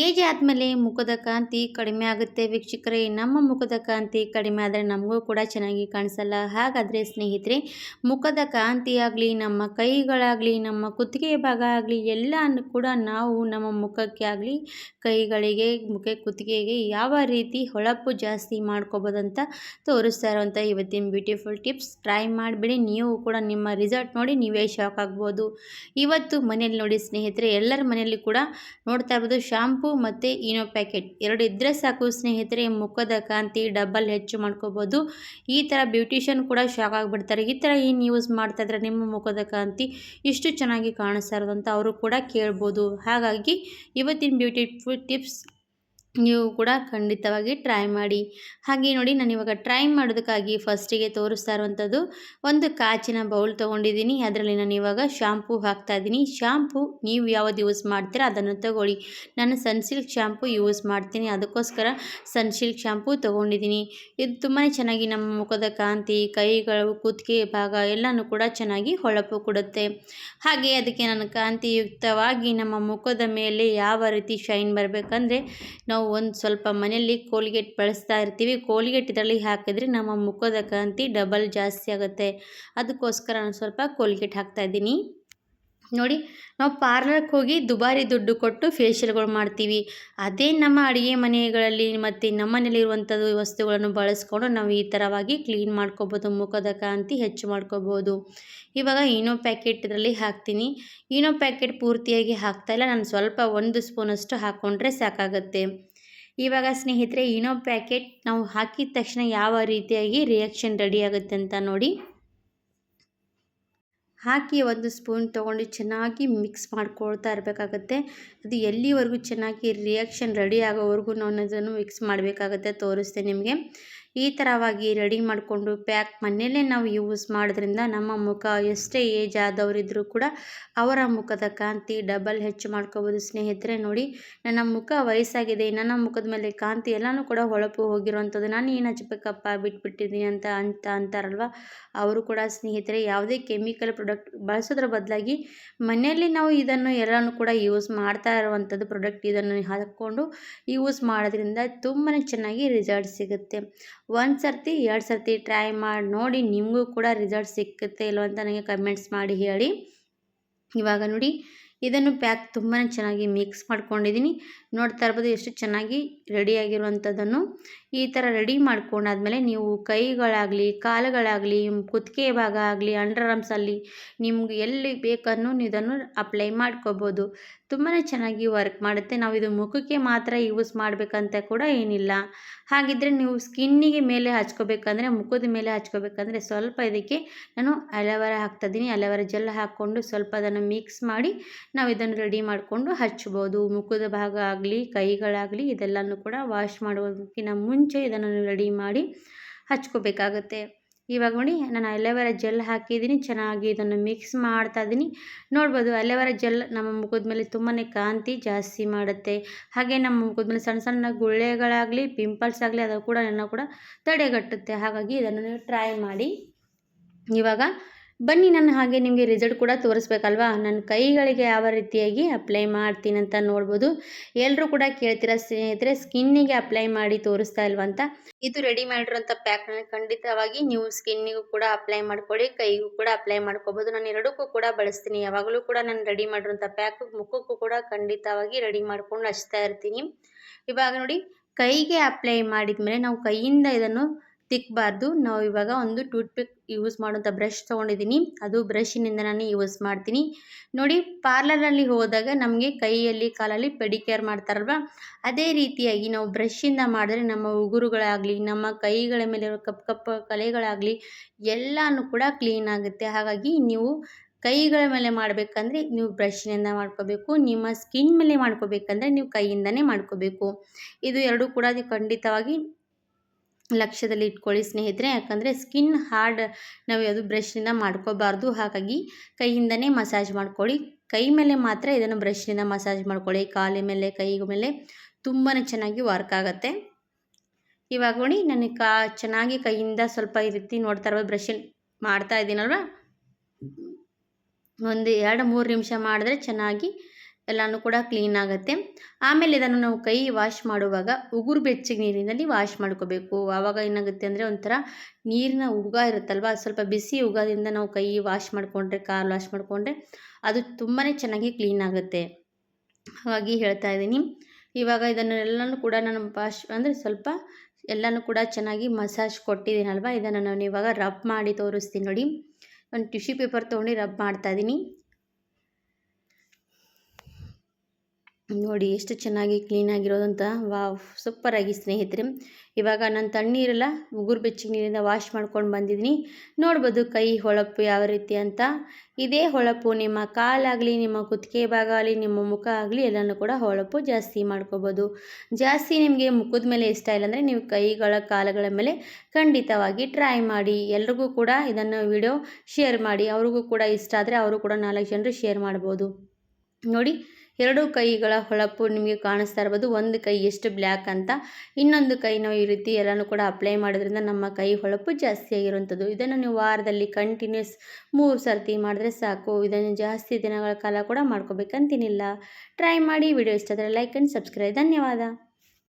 Age ಆದಮೇಲೆ ಮುಖದ ಕಾಂತಿ ಕಡಿಮೆ ಆಗುತ್ತೆ. ವೀಕ್ಷಕರೇ, ನಮ್ಮ ಮುಖದ ಕಾಂತಿ ಕಡಿಮೆ ಆದರೆ ನಮಗೂ ಕೂಡ ಚೆನ್ನಾಗಿ ಕಾಣಿಸಲ್ಲ. ಹಾಗಾದರೆ ಸ್ನೇಹಿತರೆ, ಮುಖದ ಕಾಂತಿ ಆಗಲಿ, ನಮ್ಮ ಕೈಗಳಾಗಲಿ, ನಮ್ಮ ಕುತ್ತಿಗೆ ಭಾಗ ಆಗಲಿ ಎಲ್ಲ ಕೂಡ ನಾವು ನಮ್ಮ ಮುಖಕ್ಕೆ ಆಗಲಿ, ಕೈಗಳಿಗೆ ಮುಖ ಕುತ್ತಿಗೆಗೆ ಯಾವ ರೀತಿ ಹೊಳಪು ಜಾಸ್ತಿ ಮಾಡ್ಕೋಬೋದಂತ ತೋರಿಸ್ತಾ ಇರೋಂಥ ಇವತ್ತಿನ ಬ್ಯೂಟಿಫುಲ್ ಟಿಪ್ಸ್ ಟ್ರೈ ಮಾಡಿಬಿಡಿ. ನೀವು ಕೂಡ ನಿಮ್ಮ ರಿಸಲ್ಟ್ ನೋಡಿ ನೀವೇ ಶಾಕ್ ಆಗ್ಬೋದು. ಇವತ್ತು ಮನೇಲಿ ನೋಡಿ ಸ್ನೇಹಿತರೆ, ಎಲ್ಲರ ಮನೆಯಲ್ಲಿ ಕೂಡ ನೋಡ್ತಾ ಇರ್ಬೋದು ಶಾಂಪು ಮತ್ತು ಇನೋ ಪ್ಯಾಕೆಟ್. ಎರಡು ಇದ್ದರೆ ಸಾಕು ಸ್ನೇಹಿತರೆ, ಮುಖದ ಕಾಂತಿ ಡಬಲ್ ಹೆಚ್ಚು ಮಾಡ್ಕೋಬೋದು. ಈ ಥರ ಬ್ಯೂಟಿಷಿಯನ್ ಕೂಡ ಶಾಕ್ ಆಗಿಬಿಡ್ತಾರೆ. ಈ ಥರ ಏನು ಯೂಸ್ ಮಾಡ್ತಾ ಇದ್ರೆ ನಿಮ್ಮ ಮುಖದ ಕಾಂತಿ ಇಷ್ಟು ಚೆನ್ನಾಗಿ ಕಾಣಿಸ್ತಾ ಅಂತ ಅವರು ಕೂಡ ಕೇಳ್ಬೋದು. ಹಾಗಾಗಿ ಇವತ್ತಿನ ಬ್ಯೂಟಿಫುಲ್ ಟಿಪ್ಸ್ ನೀವು ಕೂಡ ಖಂಡಿತವಾಗಿ ಟ್ರೈ ಮಾಡಿ. ಹಾಗೆ ನೋಡಿ ನಾನು ಇವಾಗ ಟ್ರೈ ಮಾಡೋದಕ್ಕಾಗಿ ಫಸ್ಟಿಗೆ ತೋರಿಸ್ತಾ ಇರುವಂಥದ್ದು ಒಂದು ಕಾಚಿನ ಬೌಲ್ ತೊಗೊಂಡಿದ್ದೀನಿ. ಅದರಲ್ಲಿ ನಾನು ಇವಾಗ ಶಾಂಪೂ ಹಾಕ್ತಾ ಇದ್ದೀನಿ. ಶಾಂಪೂ ನೀವು ಯಾವ್ದು ಯೂಸ್ ಮಾಡ್ತೀರಾ ಅದನ್ನು ತಗೊಳ್ಳಿ. ನಾನು ಸನ್ಸಿಲ್ಕ್ ಶಾಂಪೂ ಯೂಸ್ ಮಾಡ್ತೀನಿ. ಅದಕ್ಕೋಸ್ಕರ ಸನ್ಸಿಲ್ಕ್ ಶಾಂಪೂ ತೊಗೊಂಡಿದ್ದೀನಿ. ಇದು ತುಂಬಾ ಚೆನ್ನಾಗಿ ನಮ್ಮ ಮುಖದ ಕಾಂತಿ, ಕೈಗಳು ಕುತ್ತಿಗೆ ಭಾಗ ಎಲ್ಲನೂ ಕೂಡ ಚೆನ್ನಾಗಿ ಹೊಳಪು ಕೊಡುತ್ತೆ. ಹಾಗೆ ಅದಕ್ಕೆ ನಾನು ಕಾಂತಿಯುಕ್ತವಾಗಿ ನಮ್ಮ ಮುಖದ ಮೇಲೆ ಯಾವ ರೀತಿ ಶೈನ್ ಬರಬೇಕಂದ್ರೆ ನಾವು ಒಂದು ಸ್ವಲ್ಪ ಮನೆಯಲ್ಲಿ ಕೋಲ್ಗೇಟ್ ಬಳಸ್ತಾ ಇರ್ತೀವಿ. ಕೋಲ್ಗೇಟ್ ಇದರಲ್ಲಿ ಹಾಕಿದ್ರೆ ನಮ್ಮ ಮುಖದ ಕಾಂತಿ ಡಬಲ್ ಜಾಸ್ತಿ ಆಗುತ್ತೆ. ಅದಕ್ಕೋಸ್ಕರ ನಾನು ಸ್ವಲ್ಪ ಕೋಲ್ಗೇಟ್ ಹಾಕ್ತಾ ಇದ್ದೀನಿ. ನೋಡಿ, ನಾವು ಪಾರ್ಲರ್ಗೆ ಹೋಗಿ ದುಬಾರಿ ದುಡ್ಡು ಕೊಟ್ಟು ಫೇಶಿಯಲ್ಗಳು ಮಾಡ್ತೀವಿ. ಅದೇ ನಮ್ಮ ಅಡುಗೆ ಮನೆಗಳಲ್ಲಿ ಮತ್ತು ನಮ್ಮ ಮನೇಲಿರುವಂಥದ್ದು ವಸ್ತುಗಳನ್ನು ಬಳಸ್ಕೊಂಡು ನಾವು ಈ ಥರವಾಗಿ ಕ್ಲೀನ್ ಮಾಡ್ಕೋಬೋದು, ಮುಖದ ಕಾಂತಿ ಹೆಚ್ಚು ಮಾಡ್ಕೋಬೋದು. ಇವಾಗ ಈನೋ ಪ್ಯಾಕೆಟ್ ಇದರಲ್ಲಿ ಹಾಕ್ತೀನಿ. ಈನೋ ಪ್ಯಾಕೆಟ್ ಪೂರ್ತಿಯಾಗಿ ಹಾಕ್ತಾಯಿಲ್ಲ ನಾನು ಸ್ವಲ್ಪ ಒಂದು ಸ್ಪೂನಷ್ಟು ಹಾಕ್ಕೊಂಡ್ರೆ ಸಾಕಾಗುತ್ತೆ. ಇವಾಗ ಸ್ನೇಹಿತರೆ, ಇನ್ನೋ ಪ್ಯಾಕೆಟ್ ನಾವು ಹಾಕಿದ ತಕ್ಷಣ ಯಾವ ರೀತಿಯಾಗಿ ರಿಯಾಕ್ಷನ್ ರೆಡಿ ಆಗುತ್ತೆ ಅಂತ ನೋಡಿ. ಹಾಕಿ ಒಂದು ಸ್ಪೂನ್ ತೊಗೊಂಡು ಚೆನ್ನಾಗಿ ಮಿಕ್ಸ್ ಮಾಡ್ಕೊಳ್ತಾ ಇರಬೇಕಾಗತ್ತೆ. ಅದು ಎಲ್ಲಿವರೆಗೂ ಚೆನ್ನಾಗಿ ರಿಯಾಕ್ಷನ್ ರೆಡಿ ಆಗೋವರೆಗೂ ನಾನು ಅದನ್ನು ಮಿಕ್ಸ್ ಮಾಡಬೇಕಾಗತ್ತೆ ತೋರಿಸ್ತೆ ನಿಮಗೆ. ಈ ಥರವಾಗಿ ರೆಡಿ ಮಾಡಿಕೊಂಡು ಪ್ಯಾಕ್ ಮನೆಯಲ್ಲೇ ನಾವು ಯೂಸ್ ಮಾಡೋದ್ರಿಂದ ನಮ್ಮ ಮುಖ ಎಷ್ಟೇ ಏಜ್ ಆದವರಿದ್ದರೂ ಕೂಡ ಅವರ ಮುಖದ ಕಾಂತಿ ಡಬಲ್ ಹೆಚ್ಚು ಮಾಡ್ಕೋಬೋದು. ಸ್ನೇಹಿತರೆ, ನೋಡಿ, ನನ್ನ ಮುಖ ವಯಸ್ಸಾಗಿದೆ, ನನ್ನ ಮುಖದ ಮೇಲೆ ಕಾಂತಿ ಎಲ್ಲನೂ ಕೂಡ ಹೊಳಪು ಹೋಗಿರುವಂಥದ್ದು. ನಾನು ಏನು ಹಚ್ಬೇಕಪ್ಪ ಬಿಟ್ಬಿಟ್ಟಿದ್ದೀನಿ ಅಂತ ಅಂತ ಅಂತಾರಲ್ವ? ಅವರು ಕೂಡ, ಸ್ನೇಹಿತರೆ, ಯಾವುದೇ ಕೆಮಿಕಲ್ ಪ್ರಾಡಕ್ಟ್ ಬಳಸೋದ್ರ ಬದಲಾಗಿ ಮನೆಯಲ್ಲಿ ನಾವು ಇದನ್ನು ಎಲ್ಲನೂ ಕೂಡ ಯೂಸ್ ಮಾಡ್ತಾ ಇರುವಂಥದ್ದು ಪ್ರಾಡಕ್ಟ್ ಇದನ್ನು ಹಾಕ್ಕೊಂಡು ಯೂಸ್ ಮಾಡೋದ್ರಿಂದ ತುಂಬಾ ಚೆನ್ನಾಗಿ ರಿಸಲ್ಟ್ ಸಿಗುತ್ತೆ. ಒಂದು ಸರ್ತಿ, ಎರಡು ಸರ್ತಿ ಟ್ರೈ ಮಾಡಿ, ನೋಡಿ ನಿಮಗೂ ಕೂಡ ರಿಸಲ್ಟ್ ಸಿಕ್ಕುತ್ತೆ ಇಲ್ಲೋ ಅಂತ ನನಗೆ ಕಮೆಂಟ್ಸ್ ಮಾಡಿ ಹೇಳಿ. ಇವಾಗ ನೋಡಿ ಇದನ್ನು ಪ್ಯಾಕ್ ತುಂಬಾ ಚೆನ್ನಾಗಿ ಮಿಕ್ಸ್ ಮಾಡ್ಕೊಂಡಿದ್ದೀನಿ. ನೋಡ್ತಾ ಇರ್ಬೋದು ಎಷ್ಟು ಚೆನ್ನಾಗಿ ರೆಡಿಯಾಗಿರುವಂಥದ್ದನ್ನು ಈ ಥರ ರೆಡಿ ಮಾಡ್ಕೊಂಡಾದ್ಮೇಲೆ ನೀವು ಕೈಗಳಾಗಲಿ, ಕಾಲುಗಳಾಗಲಿ, ಕುತ್ತಿಗೆ ಭಾಗ ಆಗಲಿ, ಅಂಡರ್ ಆರ್ಮ್ಸಲ್ಲಿ ನಿಮ್ಗೆ ಎಲ್ಲಿ ಬೇಕನ್ನು ಇದನ್ನು ಅಪ್ಲೈ ಮಾಡ್ಕೋಬೋದು. ತುಂಬಾ ಚೆನ್ನಾಗಿ ವರ್ಕ್ ಮಾಡುತ್ತೆ. ನಾವು ಇದು ಮುಖಕ್ಕೆ ಮಾತ್ರ ಯೂಸ್ ಮಾಡಬೇಕಂತ ಕೂಡ ಏನಿಲ್ಲ. ಹಾಗಿದ್ದರೆ ನೀವು ಸ್ಕಿನ್ನಿಗೆ ಮೇಲೆ ಹಚ್ಕೋಬೇಕಂದ್ರೆ, ಮುಖದ ಮೇಲೆ ಹಚ್ಕೋಬೇಕಂದ್ರೆ ಸ್ವಲ್ಪ ಇದಕ್ಕೆ ನಾನು ಅಲೋವೆರಾ ಹಾಕ್ತಾಯಿದ್ದೀನಿ ಅಲೋವೆರಾ ಜೆಲ್ ಹಾಕ್ಕೊಂಡು ಸ್ವಲ್ಪ ಅದನ್ನು ಮಿಕ್ಸ್ ಮಾಡಿ ನಾವು ಇದನ್ನು ರೆಡಿ ಮಾಡಿಕೊಂಡು ಹಚ್ಬೋದು. ಮುಖದ ಭಾಗ ಆಗಲಿ, ಕೈಗಳಾಗಲಿ ಇದೆಲ್ಲನೂ ಕೂಡ ವಾಶ್ ಮಾಡೋದಕ್ಕಿಂತ ಮುಂಚೆ ಇದನ್ನು ರೆಡಿ ಮಾಡಿ ಹಚ್ಕೋಬೇಕಾಗುತ್ತೆ. ಇವಾಗ ನೋಡಿ, ನಾನು ಅಲೋವೆರಾ ಜೆಲ್ ಹಾಕಿದ್ದೀನಿ, ಚೆನ್ನಾಗಿ ಇದನ್ನು ಮಿಕ್ಸ್ ಮಾಡ್ತಾ ಇದ್ದೀನಿ. ನೋಡ್ಬೋದು, ಅಲೋವೆರಾ ಜೆಲ್ ನಮ್ಮ ಮುಖದ ಮೇಲೆ ತುಂಬಾ ಕಾಂತಿ ಜಾಸ್ತಿ ಮಾಡುತ್ತೆ. ಹಾಗೆ ನಮ್ಮ ಮುಖದ ಮೇಲೆ ಸಣ್ಣ ಸಣ್ಣ ಗುಳ್ಳೆಗಳಾಗಲಿ ಪಿಂಪಲ್ಸ್ ಆಗಲಿ, ಅದು ಕೂಡ ನನ್ನ ಕೂಡ ತಡೆಗಟ್ಟುತ್ತೆ. ಹಾಗಾಗಿ ಇದನ್ನು ಟ್ರೈ ಮಾಡಿ. ಇವಾಗ ಬನ್ನಿ ನಾನು ಹಾಗೆ ನಿಮಗೆ ರಿಸಲ್ಟ್ ಕೂಡ ತೋರಿಸ್ಬೇಕಲ್ವಾ? ನನ್ನ ಕೈಗಳಿಗೆ ಯಾವ ರೀತಿಯಾಗಿ ಅಪ್ಲೈ ಮಾಡ್ತೀನಿ ಅಂತ ನೋಡ್ಬೋದು. ಎಲ್ಲರೂ ಕೂಡ ಕೇಳ್ತೀರಾ ಸ್ನೇಹಿತರೆ ಸ್ಕಿನ್ನಿಗೆ ಅಪ್ಲೈ ಮಾಡಿ ತೋರಿಸ್ತಾ ಇಲ್ವಾ ಅಂತ? ಇದು ರೆಡಿ ಮಾಡಿರೋಂಥ ಪ್ಯಾಕ್ನ ಖಂಡಿತವಾಗಿ ನೀವು ಸ್ಕಿನ್ನಿಗೂ ಕೂಡ ಅಪ್ಲೈ ಮಾಡ್ಕೊಳ್ಳಿ, ಕೈಗೂ ಕೂಡ ಅಪ್ಲೈ ಮಾಡ್ಕೋಬೋದು. ನಾನು ಎರಡಕ್ಕೂ ಕೂಡ ಬಳಸ್ತೀನಿ. ಯಾವಾಗಲೂ ಕೂಡ ನಾನು ರೆಡಿ ಮಾಡಿರೋಂಥ ಪ್ಯಾಕ್ ಮುಖಕ್ಕೂ ಕೂಡ ಖಂಡಿತವಾಗಿ ರೆಡಿ ಮಾಡ್ಕೊಂಡು ಹಚ್ತಾ ಇರ್ತೀನಿ. ಇವಾಗ ನೋಡಿ, ಕೈಗೆ ಅಪ್ಲೈ ಮಾಡಿದ ಮೇಲೆ ನಾವು ಕೈಯಿಂದ ಇದನ್ನು ತಿಕ್ಕಬಾರ್ದು ನಾವು ಇವಾಗ ಒಂದು ಟೂತ್ ಪಿಕ್ ಯೂಸ್ ಮಾಡುವಂಥ ಬ್ರಷ್ ತೊಗೊಂಡಿದ್ದೀನಿ ಅದು ಬ್ರಷಿನಿಂದ ನಾನು ಯೂಸ್ ಮಾಡ್ತೀನಿ. ನೋಡಿ ಪಾರ್ಲರಲ್ಲಿ ಹೋದಾಗ ನಮಗೆ ಕೈಯಲ್ಲಿ ಕಾಲಲ್ಲಿ ಪೆಡಿಕೇರ್ ಮಾಡ್ತಾರಲ್ವ? ಅದೇ ರೀತಿಯಾಗಿ ನಾವು ಬ್ರಷಿಂದ ಮಾಡಿದ್ರೆ ನಮ್ಮ ಉಗುರುಗಳಾಗಲಿ, ನಮ್ಮ ಕೈಗಳ ಮೇಲೆ ಕಪ್ಪು ಕಪ್ಪು ಕಲೆಗಳಾಗಲಿ ಎಲ್ಲನೂ ಕೂಡ ಕ್ಲೀನ್ ಆಗುತ್ತೆ. ಹಾಗಾಗಿ ನೀವು ಕೈಗಳ ಮೇಲೆ ಮಾಡಬೇಕಂದ್ರೆ ನೀವು ಬ್ರಷ್ನಿಂದ ಮಾಡ್ಕೋಬೇಕು. ನಿಮ್ಮ ಸ್ಕಿನ್ ಮೇಲೆ ಮಾಡ್ಕೋಬೇಕಂದ್ರೆ ನೀವು ಕೈಯಿಂದನೇ ಮಾಡ್ಕೋಬೇಕು. ಇದು ಎರಡೂ ಕೂಡ ಖಂಡಿತವಾಗಿ ಲಕ್ಷ್ಯದಲ್ಲಿ ಇಟ್ಕೊಳ್ಳಿ ಸ್ನೇಹಿತರೆ. ಯಾಕಂದರೆ ಸ್ಕಿನ್ ಹಾರ್ಡ್ ನಾವು ಯಾವುದು ಬ್ರಷ್ನಿಂದ ಮಾಡ್ಕೋಬಾರ್ದು ಹಾಗಾಗಿ ಕೈಯಿಂದನೇ ಮಸಾಜ್ ಮಾಡ್ಕೊಳ್ಳಿ. ಕೈ ಮೇಲೆ ಮಾತ್ರ ಇದನ್ನು ಬ್ರಷ್ನಿಂದ ಮಸಾಜ್ ಮಾಡ್ಕೊಳ್ಳಿ. ಕಾಲಿ ಮೇಲೆ, ಕೈ ಮೇಲೆ ತುಂಬಾ ಚೆನ್ನಾಗಿ ವರ್ಕ್ ಆಗುತ್ತೆ. ಇವಾಗ ನೋಡಿ ನನಗೆ ಕಾ ಚೆನ್ನಾಗಿ ಕೈಯಿಂದ ಸ್ವಲ್ಪ ಈ ರೀತಿ ನೋಡ್ತಾ ಇರೋ ಬ್ರಷ್ ಮಾಡ್ತಾ ಇದ್ದೀನಲ್ವ? ಒಂದು ಎರಡು ಮೂರು ನಿಮಿಷ ಮಾಡಿದ್ರೆ ಚೆನ್ನಾಗಿ ಎಲ್ಲನೂ ಕೂಡ ಕ್ಲೀನ್ ಆಗುತ್ತೆ. ಆಮೇಲೆ ಇದನ್ನು ನಾವು ಕೈ ವಾಶ್ ಮಾಡುವಾಗ ಉಗುರು ಬೆಚ್ಚಗೆ ನೀರಿನಲ್ಲಿ ವಾಶ್ ಮಾಡ್ಕೋಬೇಕು. ಆವಾಗ ಏನಾಗುತ್ತೆ ಅಂದರೆ ಒಂಥರ ನೀರಿನ ಉಗ ಇರುತ್ತಲ್ವ, ಸ್ವಲ್ಪ ಬಿಸಿ ಉಗದಿಂದ ನಾವು ಕೈ ವಾಶ್ ಮಾಡಿಕೊಂಡ್ರೆ, ಕಾಲು ವಾಶ್ ಮಾಡಿಕೊಂಡ್ರೆ ಅದು ತುಂಬಾ ಚೆನ್ನಾಗಿ ಕ್ಲೀನ್ ಆಗುತ್ತೆ. ಹಾಗಾಗಿ ಹೇಳ್ತಾ ಇದ್ದೀನಿ. ಇವಾಗ ಇದನ್ನು ಎಲ್ಲನೂ ಕೂಡ ನಾನು ವಾಶ್ ಅಂದರೆ ಸ್ವಲ್ಪ ಎಲ್ಲನೂ ಕೂಡ ಚೆನ್ನಾಗಿ ಮಸಾಜ್ ಕೊಟ್ಟಿದ್ದೀನಲ್ವ, ಇದನ್ನು ನಾನು ಇವಾಗ ರಬ್ ಮಾಡಿ ತೋರಿಸ್ತೀನಿ ನೋಡಿ. ಒಂದು ಟಿಶ್ಯೂ ಪೇಪರ್ ತೊಗೊಂಡು ರಬ್ ಮಾಡ್ತಾಯಿದ್ದೀನಿ ನೋಡಿ ಎಷ್ಟು ಚೆನ್ನಾಗಿ ಕ್ಲೀನಾಗಿರೋದಂತ ವಾವ್ ಸೂಪರಾಗಿ ಸ್ನೇಹಿತರೆ. ಇವಾಗ ನಾನು ತಣ್ಣೀರೆಲ್ಲ ಉಗುರು ಬೆಚ್ಚಗೆ ನೀರಿಂದ ವಾಶ್ ಮಾಡ್ಕೊಂಡು ಬಂದಿದ್ದೀನಿ. ನೋಡ್ಬೋದು ಕೈ, ಹೊಳಪು ಯಾವ ರೀತಿ ಅಂತ. ಇದೇ ಹೊಳಪು ನಿಮ್ಮ ಕಾಲಾಗಲಿ ನಿಮ್ಮ ಕುತ್ತಿಗೆ ಭಾಗ ಆಗಲಿ, ನಿಮ್ಮ ಮುಖ ಆಗಲಿ ಎಲ್ಲನೂ ಕೂಡ ಹೊಳಪು ಜಾಸ್ತಿ ಮಾಡ್ಕೋಬೋದು. ಜಾಸ್ತಿ ನಿಮಗೆ ಮುಖದ ಮೇಲೆ ಇಷ್ಟ ಇಲ್ಲ ಅಂದರೆ ನೀವು ಕೈಗಳ, ಕಾಲುಗಳ ಮೇಲೆ ಖಂಡಿತವಾಗಿ ಟ್ರೈ ಮಾಡಿ. ಎಲ್ರಿಗೂ ಕೂಡ ಇದನ್ನು ವಿಡಿಯೋ ಶೇರ್ ಮಾಡಿ. ಅವ್ರಿಗೂ ಕೂಡ ಇಷ್ಟ ಆದರೆ ಅವರು ಕೂಡ ನಾಲ್ಕು ಜನರು ಶೇರ್ ಮಾಡ್ಬೋದು. ನೋಡಿ ಎರಡು ಕೈಗಳ ಹೊಳಪು ನಿಮಗೆ ಕಾಣಿಸ್ತಾ ಇರ್ಬೋದು. ಒಂದು ಕೈ ಎಷ್ಟು ಬ್ಲ್ಯಾಕ್ ಅಂತ. ಇನ್ನೊಂದು ಕೈ ನಾವು ಈ ರೀತಿ ಎಲ್ಲನೂ ಕೂಡ ಅಪ್ಲೈ ಮಾಡೋದ್ರಿಂದ ನಮ್ಮ ಕೈ ಹೊಳಪು ಜಾಸ್ತಿ ಆಗಿರುವಂಥದ್ದು. ಇದನ್ನು ನೀವು ವಾರದಲ್ಲಿ ಕಂಟಿನ್ಯೂಸ್ ಮೂರು ಸರ್ತಿ ಮಾಡಿದ್ರೆ ಸಾಕು. ಇದನ್ನು ಜಾಸ್ತಿ ದಿನಗಳ ಕಾಲ ಕೂಡ ಮಾಡ್ಕೋಬೇಕಂತೇನಿಲ್ಲ. ಟ್ರೈ ಮಾಡಿ. ವಿಡಿಯೋ ಇಷ್ಟ ಆದರೆ ಲೈಕ್ ಆ್ಯಂಡ್ ಸಬ್ಸ್ಕ್ರೈಬ್ ಧನ್ಯವಾದ.